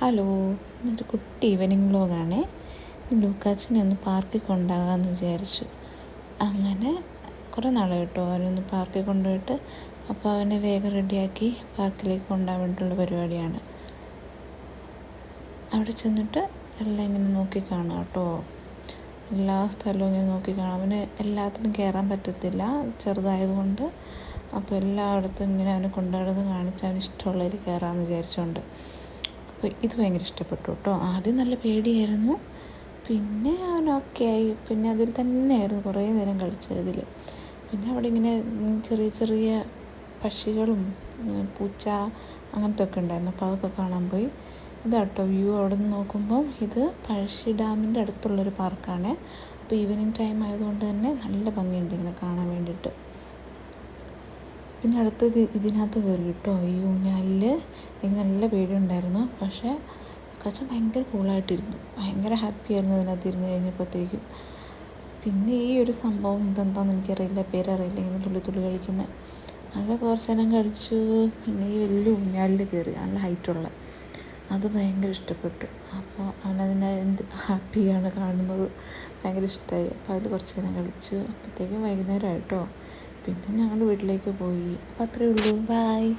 Hello ഇന്നൊരു കുട്ടി evening വ്ലോഗാണേ ലൂക്കാച്ചിനെ ഒന്ന് പാർക്കിൽ കൊണ്ടാകാമെന്ന് വിചാരിച്ചു. അങ്ങനെ കുറേ നാളെ കേട്ടോ അവനൊന്ന് പാർക്കിൽ കൊണ്ടുപോയിട്ട് അപ്പോൾ അവനെ വേഗം റെഡിയാക്കി പാർക്കിലേക്ക് കൊണ്ടുപോകാൻ വേണ്ടിയിട്ടുള്ള പരിപാടിയാണ്. അവിടെ ചെന്നിട്ട് എല്ലാം ഇങ്ങനെ നോക്കി കാണാം കേട്ടോ. എല്ലാ സ്ഥലവും ഇങ്ങനെ നോക്കി കാണാം അവന് എല്ലാത്തിനും കയറാൻ പറ്റത്തില്ല ചെറുതായതുകൊണ്ട്. അപ്പോൾ എല്ലായിടത്തും ഇങ്ങനെ അവനെ കൊണ്ടുനടന്ന് കാണിച്ച് അവന് ഇഷ്ടമുള്ളതിൽ കയറാമെന്ന് വിചാരിച്ചുകൊണ്ട് അപ്പോൾ ഇത് ഭയങ്കര ഇഷ്ടപ്പെട്ടു കേട്ടോ. ആദ്യം നല്ല പേടിയായിരുന്നു. പിന്നെ അവൻ ഓക്കെ ആയി. പിന്നെ അതിൽ തന്നെയായിരുന്നു കുറേ നേരം കളിച്ചത് ഇതിൽ പിന്നെ അവിടെ ഇങ്ങനെ ചെറിയ ചെറിയ പക്ഷികളും പൂച്ച അങ്ങനത്തെ ഒക്കെ ഉണ്ടായിരുന്നു. അപ്പോൾ അതൊക്കെ കാണാൻ പോയി. ഇതാട്ടോ വ്യൂ അവിടെ നിന്ന് നോക്കുമ്പം ഇത് പഴശ്ശി ഡാമിന്റെ അടുത്തുള്ളൊരു പാർക്കാണ് അപ്പോൾ ഈവനിങ് ടൈം ആയതുകൊണ്ട് തന്നെ നല്ല ഭംഗിയുണ്ട് ഇങ്ങനെ കാണാൻ വേണ്ടിയിട്ട്. പിന്നെ അടുത്തത് ഇതിനകത്ത് കയറി കേട്ടോ ഈ ഊഞ്ഞാലിൽ എനിക്ക് നല്ല പേടിയുണ്ടായിരുന്നു. പക്ഷേ കച്ച ഭയങ്കര കൂളായിട്ടിരുന്നു. ഭയങ്കര ഹാപ്പി ആയിരുന്നു അതിനകത്ത് ഇരുന്ന് കഴിഞ്ഞപ്പോഴത്തേക്കും. പിന്നെ ഈ ഒരു സംഭവം ഇതെന്താണെന്ന് എനിക്കറിയില്ല. പേരറിയില്ല. ഇങ്ങനെ തുള്ളി തുള്ളി കളിക്കുന്നത് അത് കുറച്ച് നേരം കളിച്ചു. പിന്നെ ഈ വലിയ ഊഞ്ഞാലിൽ കയറി നല്ല ഹൈറ്റുള്ള. അത് ഭയങ്കര ഇഷ്ടപ്പെട്ടു. അപ്പോൾ അവനതിനെ എന്ത് ഹാപ്പിയാണ് കാണുന്നത്. ഭയങ്കര ഇഷ്ടമായി അപ്പോൾ അതിൽ കുറച്ച് നേരം കളിച്ചു. അപ്പോഴത്തേക്കും വൈകുന്നേരം ആയിട്ടോ? പിന്നെ ഞങ്ങൾ വീട്ടിലേക്ക് പോയി. അപ്പോൾ അത്രയേ ഉള്ളൂ. ബായ്